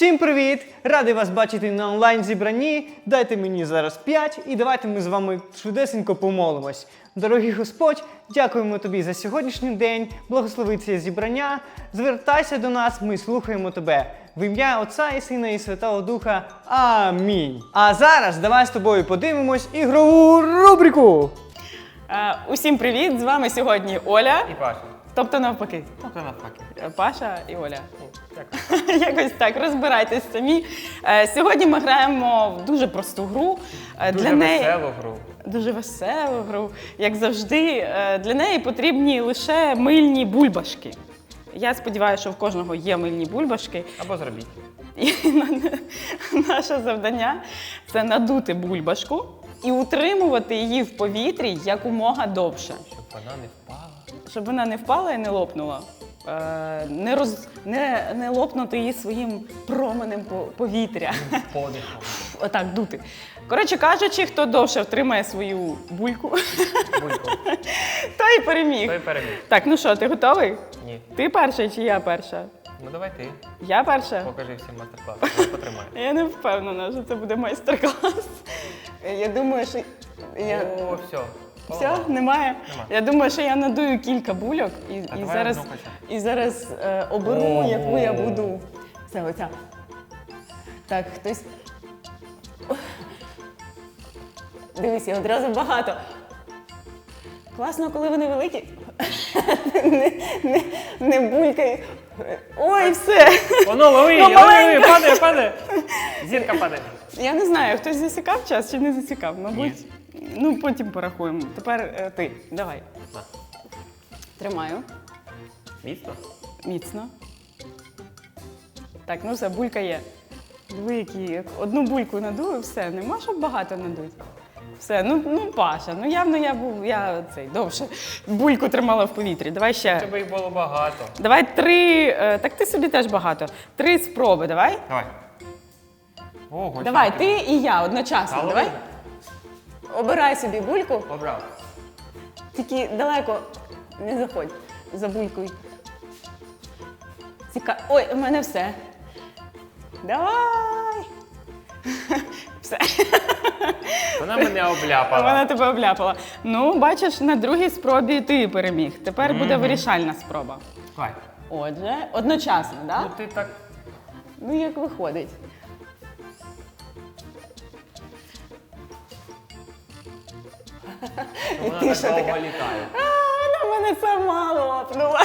Всім привіт! Радий вас бачити на онлайн зібранні. Дайте мені зараз 5 і давайте ми з вами швидесенько помолимось. Дорогий Господь, дякуємо тобі за сьогоднішній день. Благослови це зібрання. Звертайся до нас, ми слухаємо тебе. В ім'я Отця і Сина і Святого Духа. Амінь. А зараз давай з тобою подивимось ігрову рубрику. Е, Усім привіт! З вами сьогодні Оля, І Паша. Тобто навпаки. Тобто навпаки. Е, Паша і Оля. Якось так, розбирайтесь самі. Е, Сьогодні ми граємо в дуже просту гру. Е, Дуже веселу гру. дуже веселу гру. Як завжди, Е, для неї потрібні лише мильні бульбашки. Я сподіваюся, що в кожного є мильні бульбашки. Або зробіть. І на- наше завдання це надути бульбашку і утримувати її в повітрі якомога довше. Вона не впала. Щоб вона не впала і не лопнула. Е, Не, роз, не, не лопнути її своїм променем по- повітря. Подихом. Отак дути. Коротше кажучи, хто довше втримає свою бульку, Бульку. той і переміг. Той переміг. Так, ну що, ти готовий? Ні. Ти перший чи я перша? Ну давай ти. Я перша? Покажи всім мастер-клас. Ось Потримай. Я не впевнена, що це буде майстер-клас. Я думаю, що я. О, все. Все, немає. Нема. Я думаю, що я надую кілька бульок і, і зараз, і зараз е, оберу, яку я буду. Це оця. Так, хтось. Дивись, я одразу багато. Класно, коли вони великі. не, не, не булькай. Ой, все. Воно лови, Ну, лови, маленька. падає, падає. Зірка падає. Я не знаю, хтось засікав час чи не засікав. Мабуть, ну потім порахуємо. Тепер е, ти. Давай. На. Тримаю. Міцно? Міцно. Так, ну все, булька є. Диви, які. Одну бульку надую, все, нема щоб багато надуть. Все, ну, ну Паша, ну явно я був, я цей довше бульку тримала в повітрі. Давай ще. Тебе їх було багато. Давай три. е, так ти собі теж багато. Три спроби, давай. Давай. Ого, Давай, ти і я одночасно. Та Давай. Обирай собі бульку, Обрав. тільки далеко не заходь за булькою. Ціка... Ой, у мене все. Давай. Все. Вона мене обляпала. Вона тебе обляпала. Ну, бачиш, на другій спробі ти переміг. Тепер буде вирішальна спроба. Давай. Отже, одночасно, Ну так? ти так. Ну, як виходить. Вона ти так що довго така? літає. А, вона мене сама лопнула.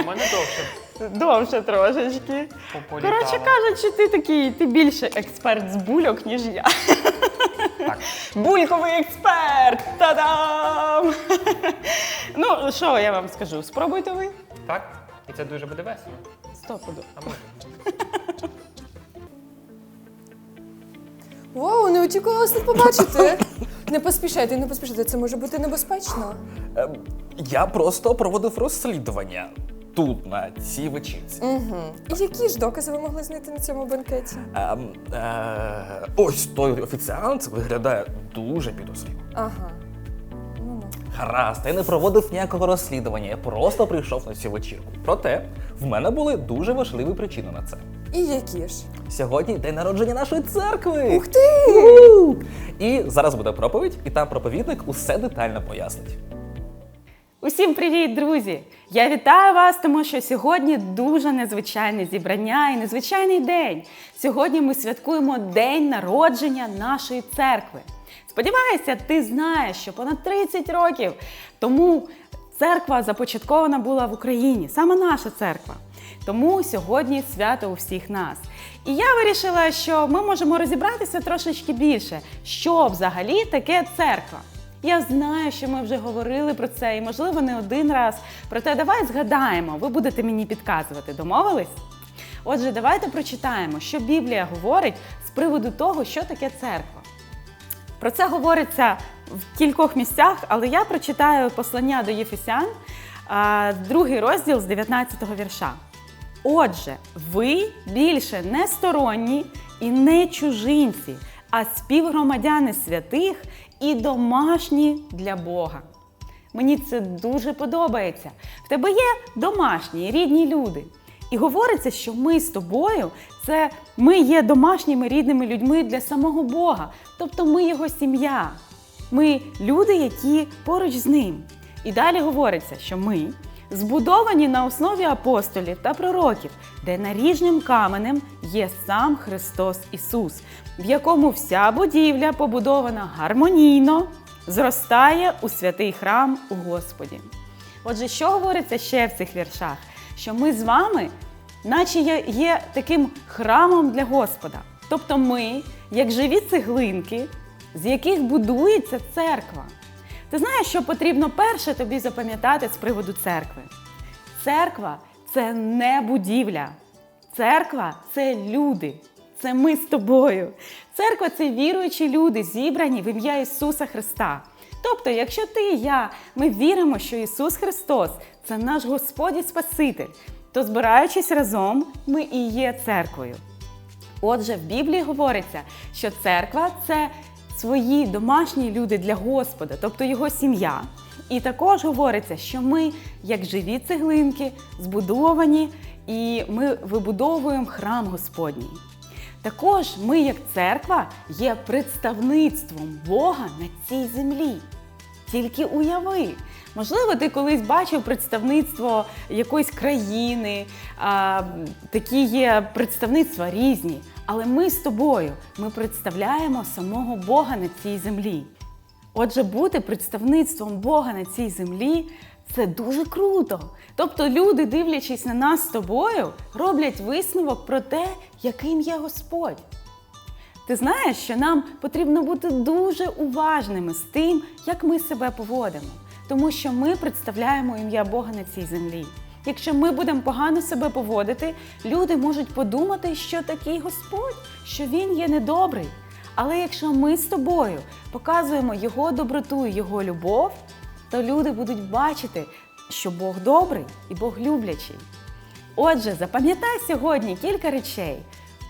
У мене довше. Довше трошечки. Пополітала. Коротше кажучи, ти такий, ти більше експерт з бульок, ніж я. Так. Бульковий експерт! Та-дам! ну, що я вам скажу? Спробуйте ви. Так? І це дуже буде весело. Стопуду. А може? Вау, не очікувала тут побачити. Не поспішайте, не поспішайте, це може бути небезпечно. Ем, Я просто проводив розслідування тут, на цій вечірці. Угу. І які ж докази ви могли знайти на цьому бенкеті? Ем, е, ось той офіціант виглядає дуже підозріло. Ага. Гаразд, я не проводив ніякого розслідування, я просто прийшов на цю вечірку. Проте в мене були дуже важливі причини на це. І які ж? Сьогодні день народження нашої церкви. Ух ти! Уху! І зараз буде проповідь, і там проповідник усе детально пояснить. Усім привіт, друзі! Я вітаю вас, тому що сьогодні дуже незвичайне зібрання і незвичайний день. Сьогодні ми святкуємо день народження нашої церкви. Сподіваюся, ти знаєш, що понад 30 років тому церква започаткована була в Україні, саме наша церква. Тому сьогодні свято у всіх нас. І я вирішила, що ми можемо розібратися трошечки більше, що взагалі таке церква. Я знаю, що ми вже говорили про це, і можливо не один раз. Проте давай згадаємо, ви будете мені підказувати. Домовились? Отже, давайте прочитаємо, що Біблія говорить з приводу того, що таке церква. Про це говориться в кількох місцях, але я прочитаю послання до Єфесян, другий розділ з 19-го вірша. Отже, ви більше не сторонні і не чужинці, а співгромадяни святих і домашні для Бога. Мені це дуже подобається. В тебе є домашні, рідні люди. І говориться, що ми з тобою це ми є домашніми рідними людьми для самого Бога, тобто ми його сім'я. Ми люди, які поруч з ним. І далі говориться, що ми збудовані на основі апостолів та пророків, де наріжним каменем є сам Христос Ісус, в якому вся будівля побудована гармонійно, зростає у святий храм у Господі. Отже, що говориться ще в цих віршах? Що ми з вами, наче є, таким храмом для Господа. Тобто ми, як живі цеглинки, з яких будується церква. Ти знаєш, що потрібно перше тобі запам'ятати з приводу церкви? Церква це не будівля. Церква це люди. Це ми з тобою. Церква це віруючі люди, зібрані в ім'я Ісуса Христа. Тобто, якщо ти і я, ми віримо, що Ісус Христос це наш Господь і Спаситель, то збираючись разом, ми і є церквою. Отже, в Біблії говориться, що церква це свої домашні люди для Господа, тобто його сім'я. І також говориться, що ми, як живі цеглинки, збудовані, і ми вибудовуємо храм Господній. Також ми, як церква, є представництвом Бога на цій землі. Тільки уяви. Можливо, ти колись бачив представництво якоїсь країни, а, такі є представництва різні. Але ми з тобою ми представляємо самого Бога на цій землі. Отже, бути представництвом Бога на цій землі це дуже круто. Тобто люди, дивлячись на нас з тобою, роблять висновок про те, яким є Господь. Ти знаєш, що нам потрібно бути дуже уважними з тим, як ми себе поводимо, тому що ми представляємо ім'я Бога на цій землі. Якщо ми будемо погано себе поводити, люди можуть подумати, що такий Господь, що Він є недобрий. Але якщо ми з тобою показуємо Його доброту і Його любов, то люди будуть бачити, що Бог добрий і Бог люблячий. Отже, запам'ятай сьогодні кілька речей.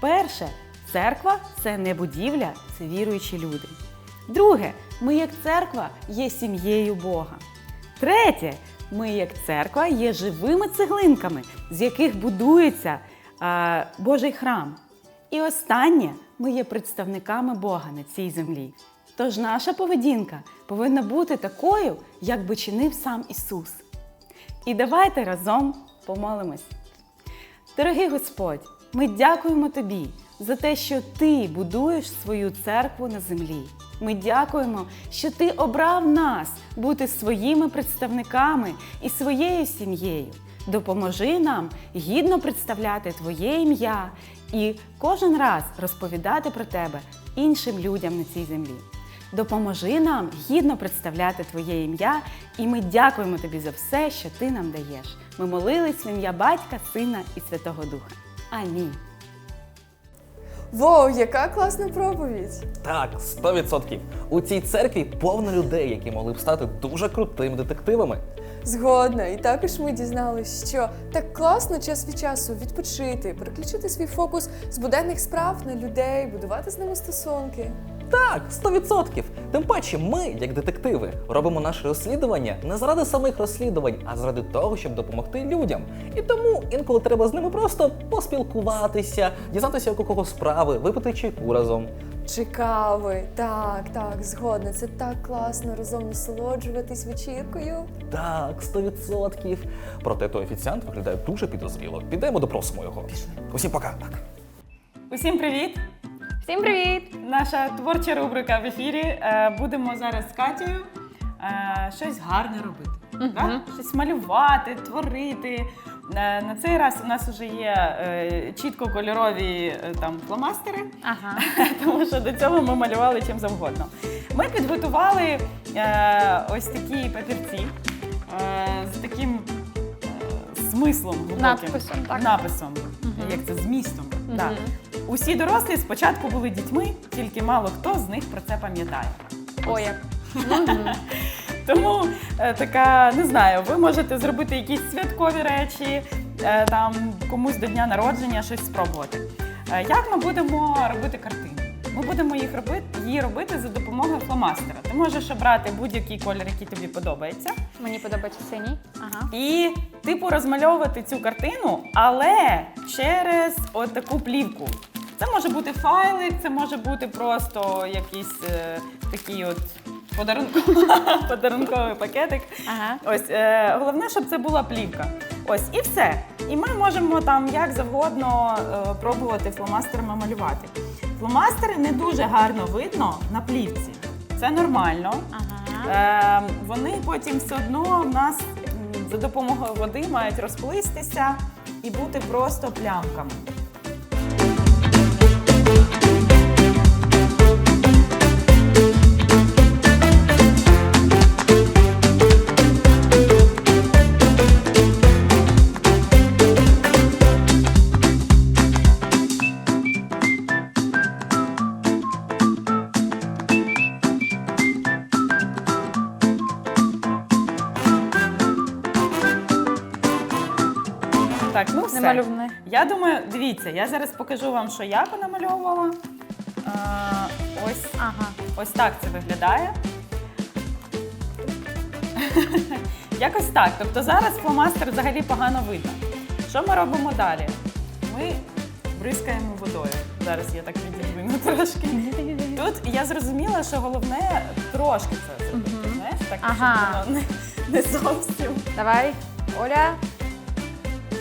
Перше, церква це не будівля, це віруючі люди. Друге, ми як церква є сім'єю Бога. Третє, ми як церква є живими цеглинками, з яких будується е, Божий храм. І останнє, ми є представниками Бога на цій землі. Тож наша поведінка повинна бути такою, як би чинив сам Ісус. І давайте разом помолимось. Дорогий Господь, ми дякуємо Тобі за те, що Ти будуєш свою церкву на землі. Ми дякуємо, що Ти обрав нас бути своїми представниками і своєю сім'єю. Допоможи нам гідно представляти Твоє ім'я і кожен раз розповідати про Тебе іншим людям на цій землі. Допоможи нам гідно представляти Твоє ім'я, і ми дякуємо Тобі за все, що Ти нам даєш. Ми молились в ім'я Батька, Сина і Святого Духа. Амінь. Воу, яка класна проповідь! Так, 100%. У цій церкві повно людей, які могли б стати дуже крутими детективами. Згодна, і також ми дізналися, що так класно час від часу відпочити, переключити свій фокус з буденних справ на людей, будувати з ними стосунки. Так, 100%. Тим паче, ми, як детективи, робимо наше розслідування не заради самих розслідувань, а заради того, щоб допомогти людям. І тому інколи треба з ними просто поспілкуватися, дізнатися, у кого справи, випити чайку разом. Чекави, так, так, згодна. Це так класно разом насолоджуватись вечіркою. Так, 100%. Проте той офіціант виглядає дуже підозріло. Підемо допросимо його. Усім пока. Так. Усім привіт! Всім привіт! Наша творча рубрика в ефірі. Е, Будемо зараз з Катєю е, щось гарне робити. Так? Щось малювати, творити. Е, На цей раз у нас вже є чітко кольорові там фломастери, Ага. тому що до цього ми малювали чим завгодно. Ми підготували ось такі папірці з таким смислом глибоким. Надписом, так. Написом, як це змістом. Так. Усі дорослі спочатку були дітьми, тільки мало хто з них про це пам'ятає. Ой, як. Тому е, така, не знаю, ви можете зробити якісь святкові речі, е, там комусь до дня народження щось спробувати. Е, як ми будемо робити картину? ми будемо їх робити, її робити за допомогою фломастера. Ти можеш обрати будь-який колір, який тобі подобається, Мені подобається синій. Ага. і типу розмальовувати цю картину, але через таку плівку. Це може бути файлик, це може бути просто якийсь е, такий от подарунковий, подарунковий пакетик. Ага. Ось е, головне, щоб це була плівка. Ось і все. І ми можемо там як завгодно е, пробувати фломастерами малювати. Фломастери не дуже гарно видно на плівці. Це нормально. Ага. Е, вони потім все одно в нас м, за допомогою води мають розплистися і бути просто плямками. Дивіться, я зараз покажу вам, що я понамальовувала. Е, ось, Ага. ось так це виглядає. Якось так. Тобто зараз фломастер взагалі погано видно. Що ми робимо далі? Ми бризкаємо водою. Зараз я так відідвину трошки. Тут я зрозуміла, що головне трошки це зробити. Знаєш, так, Ага. воно не, не зовсім. Давай, Оля.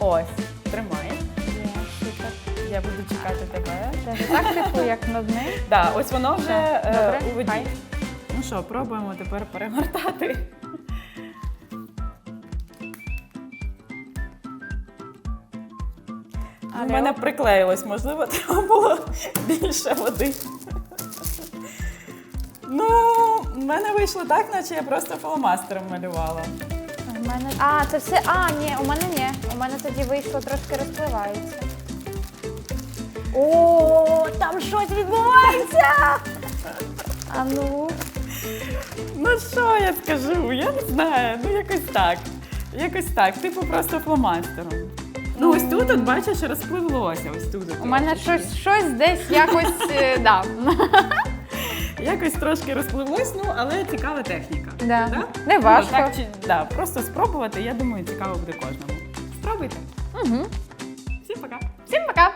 Ось, тримай. Супер. Я буду чекати тебе. Даже так, типу, як над ним. Да, ось воно вже е, добре, у воді. хай. Ну що, пробуємо тепер перегортати. У мене приклеїлось, можливо, треба було більше води. Ну, в мене вийшло так, наче я просто фломастером малювала. У мене. А, це все. А, ні, у мене ні. У мене тоді вийшло трошки розпливається. О, там щось відбувається. А ну. Ну що я скажу? Я не знаю. Ну якось так. Якось так. Типу просто фломастером. Ну ось тут, от бачиш, розпливлося. Ось тут. от У мене трошечки. щось, щось десь якось. е, Да. Якось трошки розпливлось, ну але цікава техніка. Да. Да? Не важко. Ну, так, чи, да, просто спробувати, я думаю, цікаво буде кожному. Спробуйте. Угу. Всім пока! Всім пока!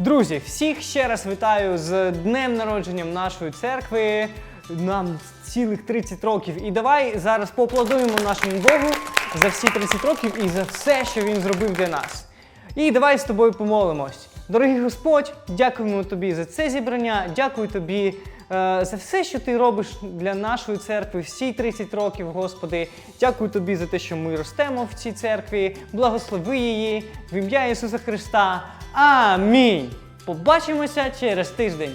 Друзі, всіх ще раз вітаю з днем народженням нашої церкви. Нам цілих 30 років. І давай зараз поаплодуємо нашому Богу за всі 30 років і за все, що він зробив для нас. І давай з тобою помолимось. Дорогий Господь, дякуємо тобі за це зібрання. Дякую тобі е, за все, що ти робиш для нашої церкви всі 30 років, Господи. Дякую тобі за те, що ми ростемо в цій церкві. Благослови її в ім'я Ісуса Христа. Амінь. Побачимося через тиждень.